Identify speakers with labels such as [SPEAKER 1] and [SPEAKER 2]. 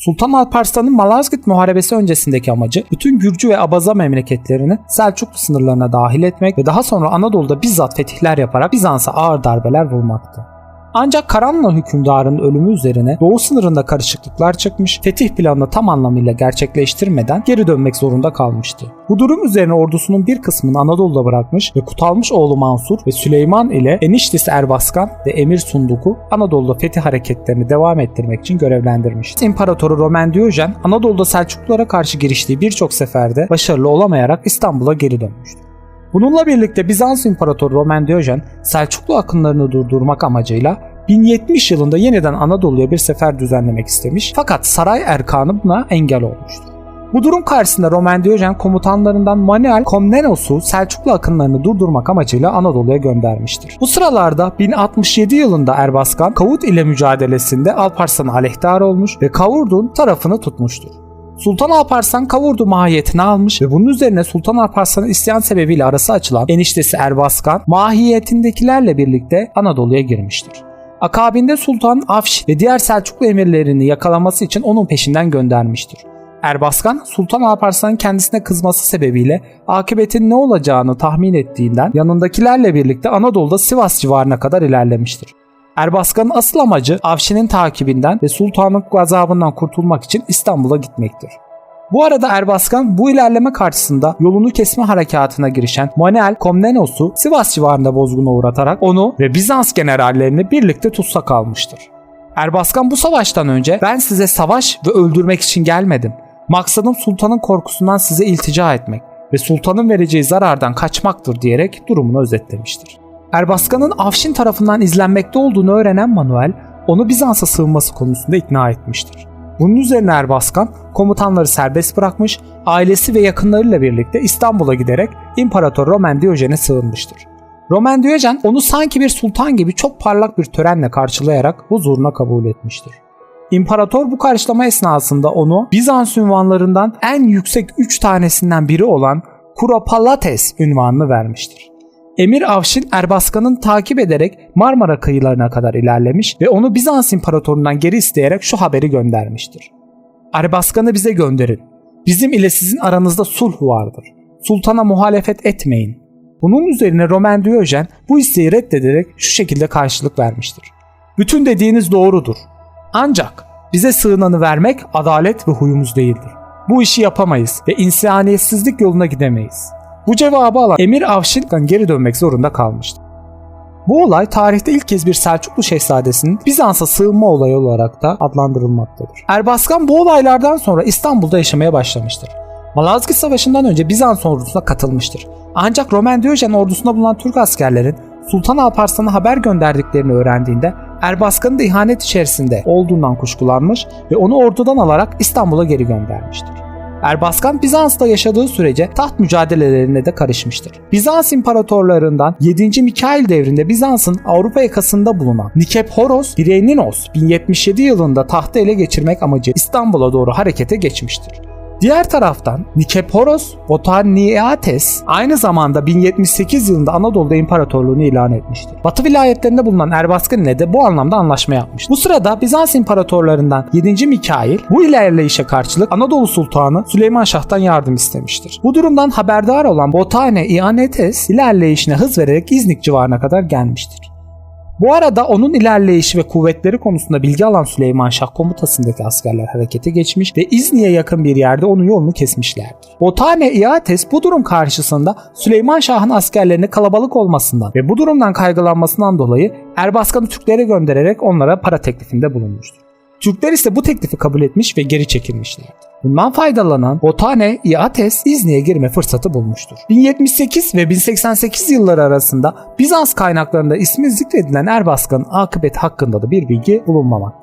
[SPEAKER 1] Sultan Alparslan'ın Malazgirt Muharebesi öncesindeki amacı bütün Gürcü ve Abaza memleketlerini Selçuklu sınırlarına dahil etmek ve daha sonra Anadolu'da bizzat fetihler yaparak Bizans'a ağır darbeler vurmaktı. Ancak Karahanlı hükümdarının ölümü üzerine doğu sınırında karışıklıklar çıkmış, fetih planını tam anlamıyla gerçekleştirmeden geri dönmek zorunda kalmıştı. Bu durum üzerine ordusunun bir kısmını Anadolu'da bırakmış ve Kutalmış oğlu Mansur ve Süleyman ile eniştesi Erbaskan ve Emir Sunduk'u Anadolu'da fetih hareketlerini devam ettirmek için görevlendirmişti. İmparatoru Roman Diyojen Anadolu'da Selçuklulara karşı giriştiği birçok seferde başarılı olamayarak İstanbul'a geri dönmüştü. Bununla birlikte Bizans İmparatoru Roman Diyojen Selçuklu akınlarını durdurmak amacıyla 1070 yılında yeniden Anadolu'ya bir sefer düzenlemek istemiş fakat saray erkanı buna engel olmuştur. Bu durum karşısında Roman Diyojen komutanlarından Manuel Komnenos'u Selçuklu akınlarını durdurmak amacıyla Anadolu'ya göndermiştir. Bu sıralarda 1067 yılında Erbaskan Kavut ile mücadelesinde Alparslan'a aleyhtar olmuş ve Kavurdun tarafını tutmuştur. Sultan Alparslan Kavurdu mahiyetini almış ve bunun üzerine Sultan Alparslan'ın isyan sebebiyle arası açılan eniştesi Erbaskan mahiyetindekilerle birlikte Anadolu'ya girmiştir. Akabinde Sultan Afş ve diğer Selçuklu emirlerini yakalaması için onun peşinden göndermiştir. Erbaskan Sultan Alparslan'ın kendisine kızması sebebiyle akıbetin ne olacağını tahmin ettiğinden yanındakilerle birlikte Anadolu'da Sivas civarına kadar ilerlemiştir. Erbaskan'ın asıl amacı Afşin'in takibinden ve sultanın gazabından kurtulmak için İstanbul'a gitmektir. Bu arada Erbaskan bu ilerleme karşısında yolunu kesme harekatına girişen Manuel Komnenos'u Sivas civarında bozguna uğratarak onu ve Bizans generallerini birlikte tutsak almıştır. Erbaskan bu savaştan önce ben size savaş ve öldürmek için gelmedim. Maksadım sultanın korkusundan size iltica etmek ve sultanın vereceği zarardan kaçmaktır diyerek durumunu özetlemiştir. Erbaskan'ın Afşin tarafından izlenmekte olduğunu öğrenen Manuel onu Bizans'a sığınması konusunda ikna etmiştir. Bunun üzerine Erbaskan komutanları serbest bırakmış, ailesi ve yakınlarıyla birlikte İstanbul'a giderek İmparator Roman Diyojen'e sığınmıştır. Roman Diyojen onu sanki bir sultan gibi çok parlak bir törenle karşılayarak huzuruna kabul etmiştir. İmparator bu karşılama esnasında onu Bizans ünvanlarından en yüksek 3 tanesinden biri olan Kuropalates ünvanını vermiştir. Emir Avşin Erbaskan'ın takip ederek Marmara kıyılarına kadar ilerlemiş ve onu Bizans imparatorundan geri isteyerek şu haberi göndermiştir. Erbaskan'ı bize gönderin. Bizim ile sizin aranızda sulh vardır. Sultana muhalefet etmeyin. Bunun üzerine Roman Diyojen bu isteği reddederek şu şekilde karşılık vermiştir. Bütün dediğiniz doğrudur. Ancak bize sığınanı vermek adalet ve huyumuz değildir. Bu işi yapamayız ve insaniyetsizlik yoluna gidemeyiz. Bu cevabı alan Emir Avşin'den geri dönmek zorunda kalmıştı. Bu olay tarihte ilk kez bir Selçuklu şehzadesinin Bizans'a sığınma olayı olarak da adlandırılmaktadır. Erbaskan bu olaylardan sonra İstanbul'da yaşamaya başlamıştır. Malazgirt Savaşı'ndan önce Bizans ordusuna katılmıştır. Ancak Roman Diyojen ordusunda bulunan Türk askerlerin Sultan Alparslan'a haber gönderdiklerini öğrendiğinde Erbaskan'ın da ihanet içerisinde olduğundan kuşkulanmış ve onu ordudan alarak İstanbul'a geri göndermiştir. Erbaskan Bizans'ta yaşadığı sürece taht mücadelelerine de karışmıştır. Bizans imparatorlarından 7. Mikail devrinde Bizans'ın Avrupa yakasında bulunan Nikephoros Bireyninos 1077 yılında tahtı ele geçirmek amacı İstanbul'a doğru harekete geçmiştir. Diğer taraftan Nikephoros Botaniates aynı zamanda 1078 yılında Anadolu'da imparatorluğunu ilan etmiştir. Batı vilayetlerinde bulunan Erbaskan ile de bu anlamda anlaşma yapmıştır. Bu sırada Bizans imparatorlarından 7. Mikail bu ilerleyişe karşılık Anadolu Sultanı Süleyman Şah'tan yardım istemiştir. Bu durumdan haberdar olan Botane Ianetes ilerleyişine hız vererek İznik civarına kadar gelmiştir. Bu arada onun ilerleyişi ve kuvvetleri konusunda bilgi alan Süleyman Şah komutasındaki askerler harekete geçmiş ve İzni'ye yakın bir yerde onun yolunu kesmişlerdir. Botane Iates bu durum karşısında Süleyman Şah'ın askerlerine kalabalık olmasından ve bu durumdan kaygılanmasından dolayı Erbaskan'ı Türklere göndererek onlara para teklifinde bulunmuştur. Türkler ise bu teklifi kabul etmiş ve geri çekilmişlerdi. Bundan faydalanan Botane Iates İzni'ye girme fırsatı bulmuştur. 1078 ve 1088 yılları arasında Bizans kaynaklarında ismi zikredilen Erbaskan'ın akıbeti hakkında da bir bilgi bulunmamaktadır.